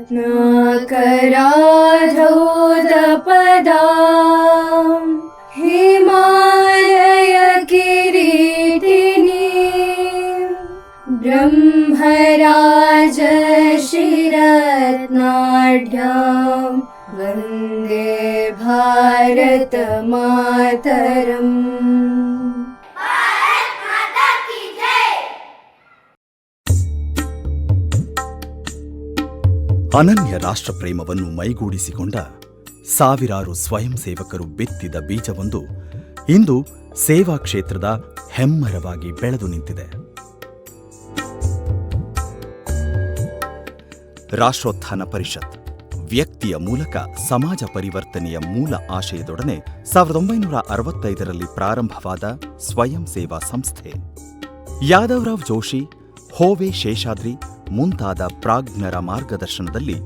रत्नाकराधोदपदा हिमालयकिरीटिनी। ब्रह्मराज श्रीरत्नाढ्यां वन्दे भारतमातरम् ಅನನ್ಯ ರಾಷ್ಟ್ರ ಪ್ರೇಮವನ್ನು ಮೈಗೂಡಿಸಿಕೊಂಡ ಸಾವಿರಾರು ಸ್ವಯಂ ಸೇವಕರು ಬಿತ್ತಿದ ಬೀಜವೊಂದು ಇಂದು ಸೇವಾ ಕ್ಷೇತ್ರದ ಹೆಮ್ಮರವಾಗಿ ಬೆಳೆದು ನಿಂತಿದೆ. ರಾಷ್ಟ್ರೋತ್ಥಾನ ಪರಿಷತ್ ವ್ಯಕ್ತಿಯ ಮೂಲಕ ಸಮಾಜ ಪರಿವರ್ತನೆಯ ಮೂಲ ಆಶಯದೊಡನೆ ಸಾವಿರದ ಒಂಬೈನೂರ ಅರವತ್ತೈದರಲ್ಲಿ ಪ್ರಾರಂಭವಾದ ಸ್ವಯಂ ಸೇವಾ ಸಂಸ್ಥೆ. ಯಾದವರಾವ್ ಜೋಶಿ, ಹೋವೆ ಶೇಷಾದ್ರಿ ಮುಂತಾದ ಪ್ರಾಜ್ಞರ ಮಾರ್ಗದರ್ಶನದಲ್ಲಿ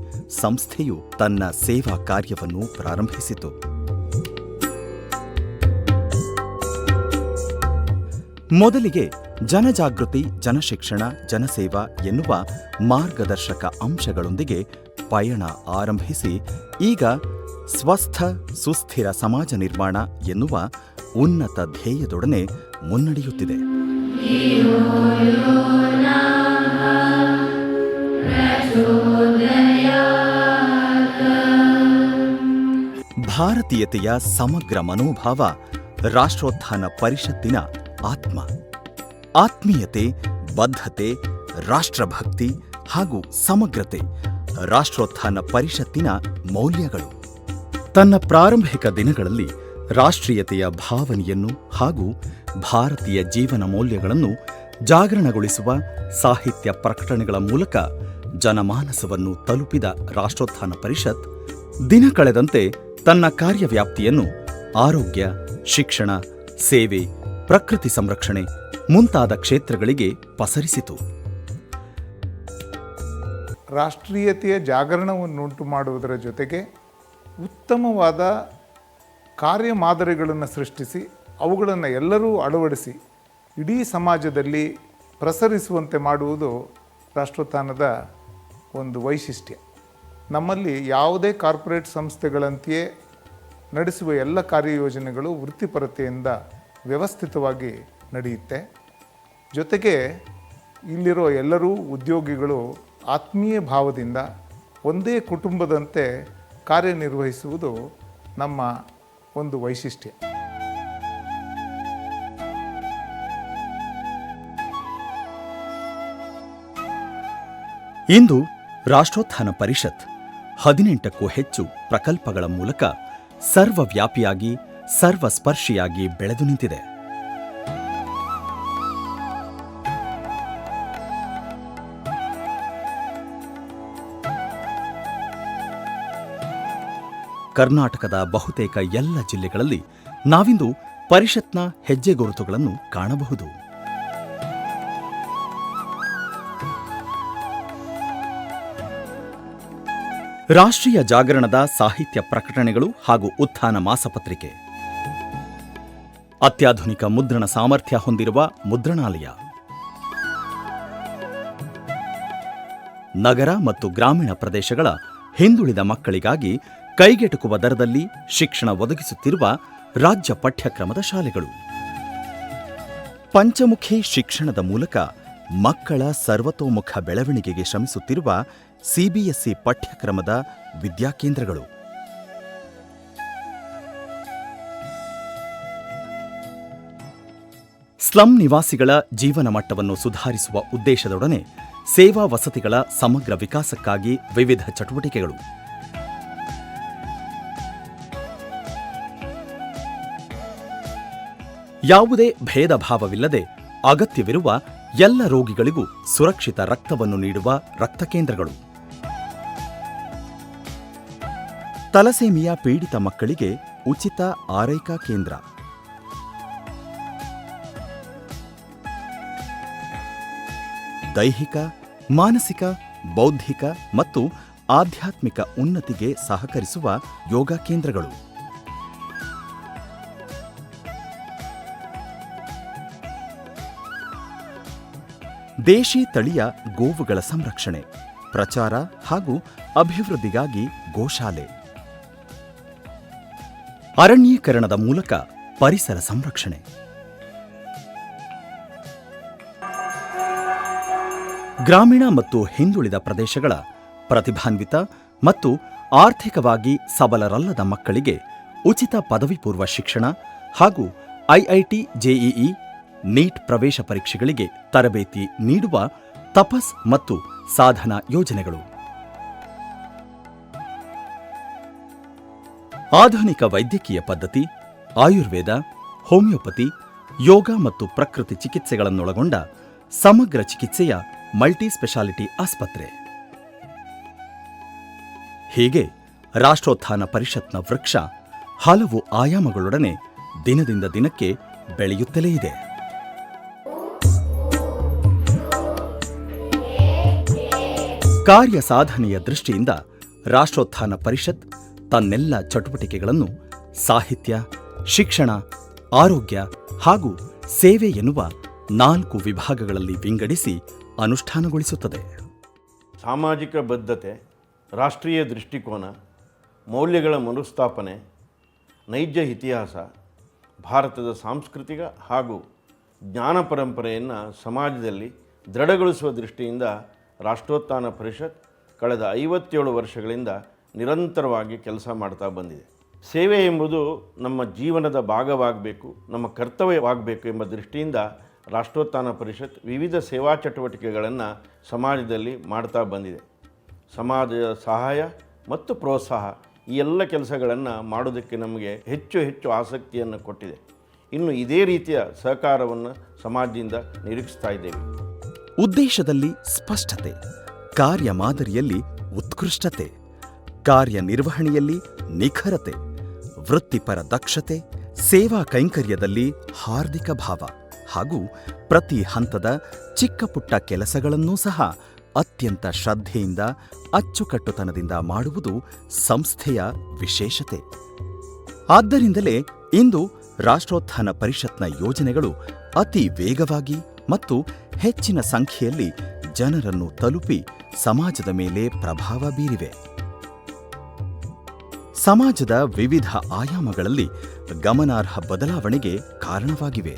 ಸಂಸ್ಥೆಯು ತನ್ನ ಸೇವಾ ಕಾರ್ಯವನ್ನು ಪ್ರಾರಂಭಿಸಿತು. ಮೊದಲಿಗೆ ಜನಜಾಗೃತಿ, ಜನಶಿಕ್ಷಣ, ಜನಸೇವಾ ಎನ್ನುವ ಮಾರ್ಗದರ್ಶಕ ಅಂಶಗಳೊಂದಿಗೆ ಪಯಣ ಆರಂಭಿಸಿ, ಈಗ ಸ್ವಸ್ಥ, ಸುಸ್ಥಿರ ಸಮಾಜ ನಿರ್ಮಾಣ ಎನ್ನುವ ಉನ್ನತ ಧ್ಯೇಯದೊಡನೆ ಮುನ್ನಡೆಯುತ್ತಿದೆ. ಭಾರತೀಯತೆಯ ಸಮಗ್ರ ಮನೋಭಾವ, ರಾಷ್ಟ್ರೋತ್ಥಾನ ಪರಿಷತ್ತಿನ ಆತ್ಮ. ಆತ್ಮೀಯತೆ, ಬದ್ಧತೆ, ರಾಷ್ಟ್ರಭಕ್ತಿ ಹಾಗೂ ಸಮಗ್ರತೆ ರಾಷ್ಟ್ರೋತ್ಥಾನ ಪರಿಷತ್ತಿನ ಮೌಲ್ಯಗಳು. ತನ್ನ ಪ್ರಾರಂಭಿಕ ದಿನಗಳಲ್ಲಿ ರಾಷ್ಟ್ರೀಯತೆಯ ಭಾವನೆಯನ್ನು ಹಾಗೂ ಭಾರತೀಯ ಜೀವನ ಮೌಲ್ಯಗಳನ್ನು ಜಾಗರಣಗೊಳಿಸುವ ಸಾಹಿತ್ಯ ಪ್ರಕಟಣೆಗಳ ಮೂಲಕ ಜನಮಾನಸವನ್ನು ತಲುಪಿದ ರಾಷ್ಟ್ರೋತ್ಥಾನ ಪರಿಷತ್ ದಿನ ಕಳೆದಂತೆ ತನ್ನ ಕಾರ್ಯವ್ಯಾಪ್ತಿಯನ್ನು ಆರೋಗ್ಯ, ಶಿಕ್ಷಣ, ಸೇವೆ, ಪ್ರಕೃತಿ ಸಂರಕ್ಷಣೆ ಮುಂತಾದ ಕ್ಷೇತ್ರಗಳಿಗೆ ಪಸರಿಸಿತು. ರಾಷ್ಟ್ರೀಯತೆಯ ಜಾಗರಣವನ್ನುಂಟು ಮಾಡುವುದರ ಜೊತೆಗೆ ಉತ್ತಮವಾದ ಕಾರ್ಯ ಮಾದರಿಗಳನ್ನು ಸೃಷ್ಟಿಸಿ ಅವುಗಳನ್ನು ಎಲ್ಲರೂ ಅಳವಡಿಸಿ ಇಡೀ ಸಮಾಜದಲ್ಲಿ ಪ್ರಸರಿಸುವಂತೆ ಮಾಡುವುದು ರಾಷ್ಟ್ರೋತ್ಥಾನದ ಒಂದು ವೈಶಿಷ್ಟ್ಯ. ನಮ್ಮಲ್ಲಿ ಯಾವುದೇ ಕಾರ್ಪೊರೇಟ್ ಸಂಸ್ಥೆಗಳಂತೆಯೇ ನಡೆಸುವ ಎಲ್ಲ ಕಾರ್ಯಯೋಜನೆಗಳು ವೃತ್ತಿಪರತೆಯಿಂದ ವ್ಯವಸ್ಥಿತವಾಗಿ ನಡೆಯುತ್ತೆ. ಜೊತೆಗೆ ಇಲ್ಲಿರೋ ಎಲ್ಲರೂ ಉದ್ಯೋಗಿಗಳು ಆತ್ಮೀಯ ಭಾವದಿಂದ ಒಂದೇ ಕುಟುಂಬದಂತೆ ಕಾರ್ಯನಿರ್ವಹಿಸುವುದು ನಮ್ಮ ಒಂದು ವೈಶಿಷ್ಟ್ಯ. ಇಂದು ರಾಷ್ಟ್ರೋತ್ಥಾನ ಪರಿಷತ್ ಹದಿನೆಂಟಕ್ಕೂ ಹೆಚ್ಚು ಪ್ರಕಲ್ಪಗಳ ಮೂಲಕ ಸರ್ವವ್ಯಾಪಿಯಾಗಿ, ಸರ್ವಸ್ಪರ್ಶಿಯಾಗಿ ಬೆಳೆದು ನಿಂತಿದೆ. ಕರ್ನಾಟಕದ ಬಹುತೇಕ ಎಲ್ಲ ಜಿಲ್ಲೆಗಳಲ್ಲಿ ನಾವಿಂದು ಪರಿಷತ್ನ ಹೆಜ್ಜೆ ಗುರುತುಗಳನ್ನು ಕಾಣಬಹುದು. ರಾಷ್ಟ್ರೀಯ ಜಾಗರಣದ ಸಾಹಿತ್ಯ ಪ್ರಕಟಣೆಗಳು ಹಾಗೂ ಉತ್ಥಾನ ಮಾಸಪತ್ರಿಕೆ. ಅತ್ಯಾಧುನಿಕ ಮುದ್ರಣ ಸಾಮರ್ಥ್ಯ ಹೊಂದಿರುವ ಮುದ್ರಣಾಲಯ. ನಗರ ಮತ್ತು ಗ್ರಾಮೀಣ ಪ್ರದೇಶಗಳ ಹಿಂದುಳಿದ ಮಕ್ಕಳಿಗಾಗಿ ಕೈಗೆಟುಕುವ ದರದಲ್ಲಿ ಶಿಕ್ಷಣ ಒದಗಿಸುತ್ತಿರುವ ರಾಜ್ಯ ಪಠ್ಯಕ್ರಮದ ಶಾಲೆಗಳು. ಪಂಚಮುಖಿ ಶಿಕ್ಷಣದ ಮೂಲಕ ಮಕ್ಕಳ ಸರ್ವತೋಮುಖ ಬೆಳವಣಿಗೆಗೆ ಶ್ರಮಿಸುತ್ತಿರುವ ಸಿಬಿಎಸ್ಇ ಪಠ್ಯಕ್ರಮದ ವಿದ್ಯಾಕೇಂದ್ರಗಳು ಸ್ಲಂ ನಿವಾಸಿಗಳ ಜೀವನ ಮಟ್ಟವನ್ನು ಸುಧಾರಿಸುವ ಉದ್ದೇಶದೊಡನೆ ಸೇವಾ ವಸತಿಗಳ ಸಮಗ್ರ ವಿಕಾಸಕ್ಕಾಗಿ ವಿವಿಧ ಚಟುವಟಿಕೆಗಳು. ಯಾವುದೇ ಭೇದ ಭಾವವಿಲ್ಲದೆ ಅಗತ್ಯವಿರುವ ಎಲ್ಲ ರೋಗಿಗಳಿಗೂ ಸುರಕ್ಷಿತ ರಕ್ತವನ್ನು ನೀಡುವ ರಕ್ತ ತಲಸೇಮಿಯಾ ಪೀಡಿತ ಮಕ್ಕಳಿಗೆ ಉಚಿತ ಆರೈಕಾ ಕೇಂದ್ರ. ದೈಹಿಕ, ಮಾನಸಿಕ, ಬೌದ್ಧಿಕ ಮತ್ತು ಆಧ್ಯಾತ್ಮಿಕ ಉನ್ನತಿಗೆ ಸಹಕರಿಸುವ ಯೋಗ ಕೇಂದ್ರಗಳು. ದೇಶಿ ತಳಿಯ ಗೋವುಗಳ ಸಂರಕ್ಷಣೆ, ಪ್ರಚಾರ ಹಾಗೂ ಅಭಿವೃದ್ಧಿಗಾಗಿ ಗೋಶಾಲೆ. ಅರಣ್ಯೀಕರಣದ ಮೂಲಕ ಪರಿಸರ ಸಂರಕ್ಷಣೆ. ಗ್ರಾಮೀಣ ಮತ್ತು ಹಿಂದುಳಿದ ಪ್ರದೇಶಗಳ ಪ್ರತಿಭಾನ್ವಿತ ಮತ್ತು ಆರ್ಥಿಕವಾಗಿ ಸಬಲರಲ್ಲದ ಮಕ್ಕಳಿಗೆ ಉಚಿತ ಪದವಿ ಪೂರ್ವ ಶಿಕ್ಷಣ ಹಾಗೂ ಐಐಟಿ ಜೆಇಇ ನೀಟ್ ಪ್ರವೇಶ ಪರೀಕ್ಷೆಗಳಿಗೆ ತರಬೇತಿ ನೀಡುವ ತಪಸ್ ಮತ್ತು ಸಾಧನಾ ಯೋಜನೆಗಳು. ಆಧುನಿಕ ವೈದ್ಯಕೀಯ ಪದ್ಧತಿ, ಆಯುರ್ವೇದ, ಹೋಮಿಯೋಪತಿ, ಯೋಗ ಮತ್ತು ಪ್ರಕೃತಿ ಚಿಕಿತ್ಸೆಗಳನ್ನೊಳಗೊಂಡ ಸಮಗ್ರ ಚಿಕಿತ್ಸೆಯ ಮಲ್ಟಿ ಸ್ಪೆಷಾಲಿಟಿ ಆಸ್ಪತ್ರೆ. ಹೀಗೆ ರಾಷ್ಟ್ರೋತ್ಥಾನ ಪರಿಷತ್ನ ವೃಕ್ಷ ಹಲವು ಆಯಾಮಗಳೊಡನೆ ದಿನದಿಂದ ದಿನಕ್ಕೆ ಬೆಳೆಯುತ್ತಲೇ ಇದೆ. ಕಾರ್ಯ ಸಾಧನೆಯ ದೃಷ್ಟಿಯಿಂದ ರಾಷ್ಟ್ರೋತ್ಥಾನ ಪರಿಷತ್ ತನ್ನೆಲ್ಲ ಚಟುವಟಿಕೆಗಳನ್ನು ಸಾಹಿತ್ಯ, ಶಿಕ್ಷಣ, ಆರೋಗ್ಯ ಹಾಗೂ ಸೇವೆ ಎನ್ನುವ ನಾಲ್ಕು ವಿಭಾಗಗಳಲ್ಲಿ ವಿಂಗಡಿಸಿ ಅನುಷ್ಠಾನಗೊಳಿಸುತ್ತದೆ. ಸಾಮಾಜಿಕ ಬದ್ಧತೆ, ರಾಷ್ಟ್ರೀಯ ದೃಷ್ಟಿಕೋನ, ಮೌಲ್ಯಗಳ ಮರುಸ್ಥಾಪನೆ, ನೈಜ ಇತಿಹಾಸ, ಭಾರತದ ಸಾಂಸ್ಕೃತಿಕ ಹಾಗೂ ಜ್ಞಾನ ಪರಂಪರೆಯನ್ನು ಸಮಾಜದಲ್ಲಿ ದೃಢಗೊಳಿಸುವ ದೃಷ್ಟಿಯಿಂದ ರಾಷ್ಟ್ರೋತ್ಥಾನ ಪರಿಷತ್ ಕಳೆದ ಐವತ್ತೇಳು ವರ್ಷಗಳಿಂದ ನಿರಂತರವಾಗಿ ಕೆಲಸ ಮಾಡ್ತಾ ಬಂದಿದೆ. ಸೇವೆ ಎಂಬುದು ನಮ್ಮ ಜೀವನದ ಭಾಗವಾಗಬೇಕು, ನಮ್ಮ ಕರ್ತವ್ಯವಾಗಬೇಕು ಎಂಬ ದೃಷ್ಟಿಯಿಂದ ರಾಷ್ಟ್ರೋತ್ಥಾನ ಪರಿಷತ್ ವಿವಿಧ ಸೇವಾ ಚಟುವಟಿಕೆಗಳನ್ನು ಸಮಾಜದಲ್ಲಿ ಮಾಡ್ತಾ ಬಂದಿದೆ. ಸಮಾಜದ ಸಹಾಯ ಮತ್ತು ಪ್ರೋತ್ಸಾಹ ಈ ಎಲ್ಲ ಕೆಲಸಗಳನ್ನು ಮಾಡೋದಕ್ಕೆ ನಮಗೆ ಹೆಚ್ಚು ಹೆಚ್ಚು ಆಸಕ್ತಿಯನ್ನು ಕೊಟ್ಟಿದೆ. ಇನ್ನು ಇದೇ ರೀತಿಯ ಸಹಕಾರವನ್ನು ಸಮಾಜದಿಂದ ನಿರೀಕ್ಷಿಸ್ತಾ ಇದ್ದೇವೆ. ಉದ್ದೇಶದಲ್ಲಿ ಸ್ಪಷ್ಟತೆ, ಕಾರ್ಯ ಮಾದರಿಯಲ್ಲಿ ಉತ್ಕೃಷ್ಟತೆ. ಕಾರ್ಯನಿರ್ವಹಣೆಯಲ್ಲಿ ನಿಖರತೆ, ವೃತ್ತಿಪರ ದಕ್ಷತೆ, ಸೇವಾ ಕೈಂಕರ್ಯದಲ್ಲಿ ಹಾರ್ದಿಕ ಭಾವ ಹಾಗೂ ಪ್ರತಿ ಹಂತದ ಚಿಕ್ಕಪುಟ್ಟ ಕೆಲಸಗಳನ್ನೂ ಸಹ ಅತ್ಯಂತ ಶ್ರದ್ಧೆಯಿಂದ, ಅಚ್ಚುಕಟ್ಟುತನದಿಂದ ಮಾಡುವುದು ಸಂಸ್ಥೆಯ ವಿಶೇಷತೆ. ಆದ್ದರಿಂದಲೇ ಇಂದು ರಾಷ್ಟ್ರೋತ್ಥಾನ ಪರಿಷತ್ನ ಯೋಜನೆಗಳು ಅತಿ ವೇಗವಾಗಿ ಮತ್ತು ಹೆಚ್ಚಿನ ಸಂಖ್ಯೆಯಲ್ಲಿ ಜನರನ್ನು ತಲುಪಿ ಸಮಾಜದ ಮೇಲೆ ಪ್ರಭಾವ ಬೀರಿವೆ. ಸಮಾಜದ ವಿವಿಧ ಆಯಾಮಗಳಲ್ಲಿ ಗಮನಾರ್ಹ ಬದಲಾವಣೆಗೆ ಕಾರಣವಾಗಿವೆ.